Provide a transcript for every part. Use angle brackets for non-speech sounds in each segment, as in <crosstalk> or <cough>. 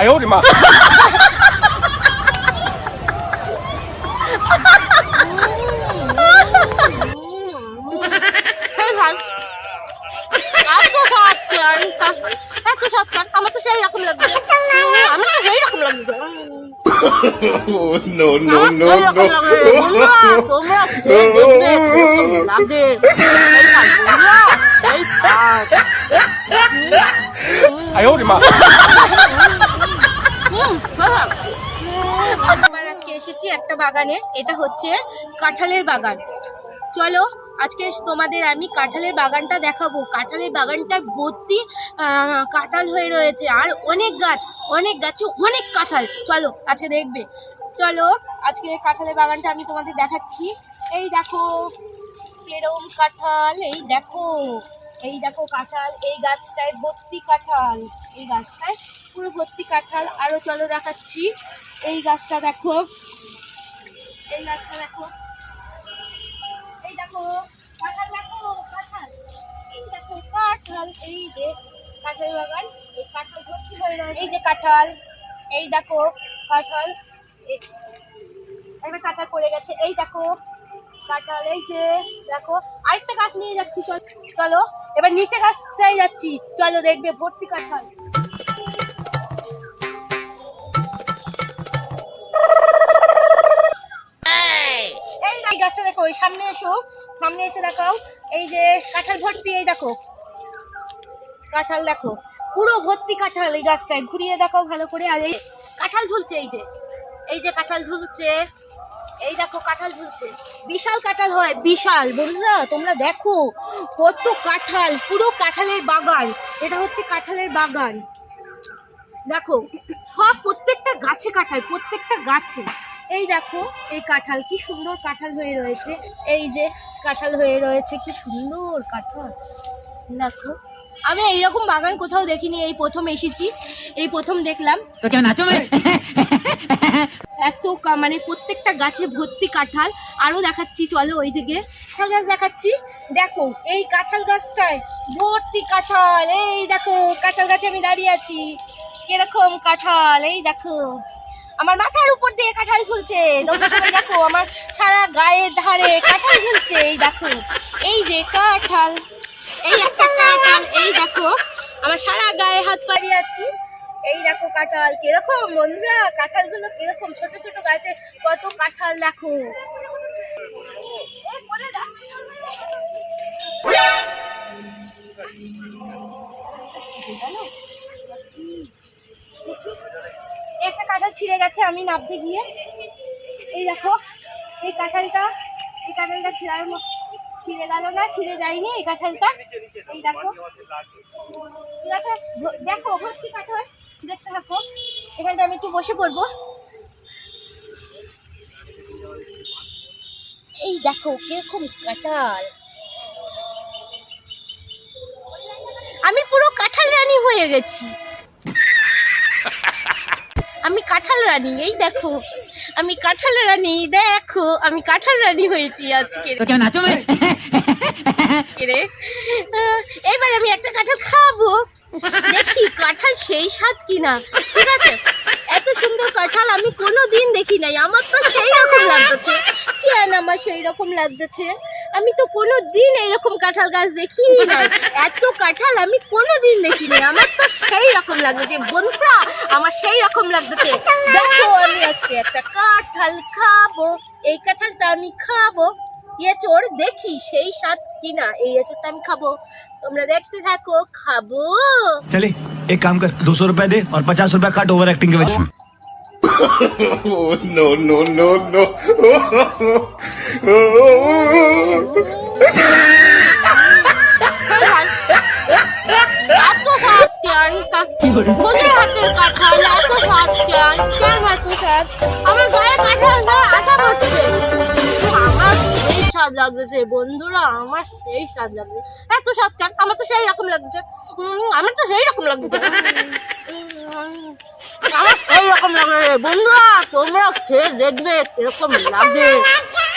哎呦我的妈！ সেই ভাল এত স্বাদ কেন এত স্বাদ কেন আমার তো সেই রকম লাগছে উম, আমার তো সেই রকম লাগছে উম, Oh, no no আমার no সেই রকম লাগছে বন্ধুরা no! তোমরা খেয়ে দেখবে কিরকম <laughs> আমরা আজকে এসেছি একটা বাগানে, এটা হচ্ছে কাঁঠালের বাগান। চলো, আজকে তোমাদের আমি কাঁঠালের বাগানটা দেখাবো। কাঁঠালের বাগানটা ভর্তি কাঁঠাল হয়ে রয়েছে, আর অনেক গাছ, অনেক গাছে অনেক কাঁঠাল। চলো, আজকে দেখবে। চলো, আজকে কাঁঠালের বাগানটা আমি তোমাদের দেখাচ্ছি। এই দেখো, কেরম কাঁঠাল, এই দেখো। এই দেখো কাঁঠাল, এই গাছটায় ভর্তি কাঁঠাল, এই গাছটায় পুরো ভর্তি কাঁঠাল। আরও চলো দেখাচ্ছি। এই গাছটা দেখো। এই গাছটা দেখো। এই দেখো, কাঁঠাল দেখো, কাঁঠাল। এই দেখো, কাঁঠাল। এই যে কাঁঠাল বাগান, এই কাঁঠাল ভর্তি হয়ে রয়েছে। এই যে কাঁঠাল, এই দেখো কাঁঠাল। একটা কাঁঠাল পড়ে গেছে। এই দেখো কাঁঠাল, এই যে দেখো। আরেকটা গাছ নিয়ে যাচ্ছি, চল চলো। এবার নিচে গাছটাই যাচ্ছি। চলো দেখবে ভর্তি কাঁঠাল। এই গাছটা দেখো, এই সামনে এসো, সামনে এসে দেখাও। এই যে কাঁঠাল ভর্তি, এই দেখো। কাঁঠাল দেখো, পুরো ভর্তি কাঁঠাল এই গাছটায়। ঘুরিয়ে দেখাও ভালো করে। আর এই কাঁঠাল ঝুলছে, এই যে। এই যে কাঁঠাল ঝুলছে, এই দেখো কাঁঠাল ঝুলছে। বিশাল কাঁঠাল হয়, বিশাল। বন্ধুরা, তোমরা দেখো কত কাঁঠাল, পুরো কাঁঠালের বাগান। এটা হচ্ছে কাঁঠালের বাগান। দেখো, সব প্রত্যেকটা গাছে কাঁঠাল, প্রত্যেকটা গাছে। এই দেখো এই কাঁঠাল কি সুন্দর কাঁঠাল হয়ে রয়েছে। এই যে কাঁঠাল হয়ে রয়েছে কি সুন্দর কাঁঠাল। দেখো আমি এইরকম বাগান কোথাও দেখিনি এই প্রথম এসেছি এই প্রথম দেখলাম। এত মানে প্রত্যেকটা গাছে ভর্তি কাঁঠাল আরও দেখাচ্ছি চলো ওই দিকে। গাছ দেখাচ্ছি। দেখো এই কাঁঠাল গাছটায় ভর্তি কাঁঠাল। এই দেখো কাঁঠাল গাছে আমি দাঁড়িয়ে আছি। কীরকম কাঁঠাল এই দেখো। আমার মাথার উপর দিয়ে কাঁঠাল ঝুলছে। দেখো, আমার সারা গায়ের ধারে কাঁঠাল ঝুলছে, এই দেখো। এই যে কাঁঠাল, এই একটা কাঁঠাল, এই দেখো। আমার সারা গায়ে হাত পাড়িয়ে আছি। এই দেখো কাঁঠাল কীরকম, বন্ধুরা, কাঁঠালগুলো কীরকম, ছোট ছোট গাছে কত কাঁঠাল দেখো। ছিঁড়ে গেছে আমি নাবতে গিয়ে। এই দেখো, এই কাঁঠালটা এই কাঁঠালটা ছিঁড়ার ছিঁড়ে গেল না, ছিঁড়ে যায়নি এই কাঁঠালটা। এই দেখো। ঠিক আছে দেখো ভর্তি কাঁঠাল? দেখতে থাকো। এখানটা আমি একটু বসে পড়ব। এই দেখো, কীরকম কাঁঠাল। আমি পুরো কাঁঠাল রানী হয়ে গেছি। আমি কাঁঠাল রানী এই দেখো। আমি কাঁঠাল রানী দেখো আমি কাঁঠাল রানী হয়েছি আজকে রে। এবার আমি একটা কাঁঠাল খাব। দেখি কাঁঠাল সেই স্বাদ কিনা। ঠিক আছে? এত সুন্দর কাঁঠাল আমি কোনো দিন দেখি নাই। আমার তো সেই রকম লাগতেছে। কেন আমার সেই রকম লাগতেছে? আমি তো কোনো দিন এইরকম কাঁঠাল গাছ দেখি নাই এত কাঁঠাল আমি কোনো দিন দেখি নাই আমার তো সেই রকম লাগতেছে বন্ধুরা আমার সেই রকম লাগতেছে দেখো আমি আজকে একটা কাঁঠাল খাবো এই কাঁঠালটা আমি খাবো এঁচড় দেখি সেই স্বাদ কিনা এই এঁচড়টা আমি খাবো তোমরা দেখতে থাকো খাবো चले एक काम कर दो सौ रुपया दे और पचास रुपया काट ओवर एक्टिंग के वजह Oh <laughs> no no no no! আমার গায়ে কাঁঠাল না আশা করছে আমার সেই স্বাদ লাগছে বন্ধুরা আমার সেই স্বাদ লাগছে এত স্বাদ কেন আমার তো সেই রকম লাগছে আমার তো সেই রকম লাগছে আমার সেই রকম লাগছে বন্ধুরা তোমরা খেয়ে দেখবে কীরকম লাগে।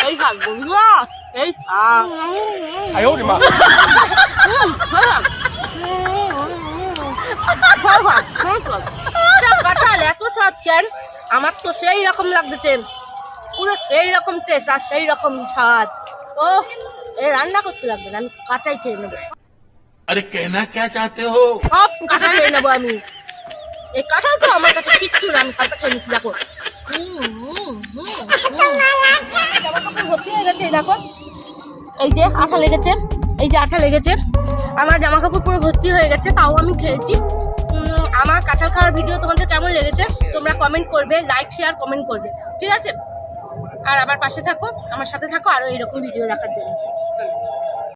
এই শাক বন্ধুরা এই কাঁঠাল এত স্বাদ কেন? আমার তো সেই রকম লাগতেছে পুরো সেই রকম টেস্ট আর সেই রকম স্বাদ। ও এ রান্না করতে লাগবে না আমি কাঁচাই খেয়ে নেব। আরে কেনা কে চাতে হো? সব কাঁচা খেয়ে নেব আমি। এই কাঁঠাল তো আমার কাছে কিচ্ছু না, আমি খেয়ে নিচ্ছি, দেখো। ভর্তি হয়ে গেছে দেখো। এই যে আঠা লেগেছে, এই যে আঠা লেগেছে। আমার জামা কাপড় পুরো ভর্তি হয়ে গেছে, তাও আমি খেয়েছি। আমার কাঁঠাল খাওয়ার ভিডিও তোমাদের কেমন লেগেছে, তোমরা কমেন্ট করবে লাইক শেয়ার কমেন্ট করবে, ঠিক আছে? আর আমার পাশে থাকো, আমার সাথে থাকো আরও এইরকম ভিডিও দেখার জন্য।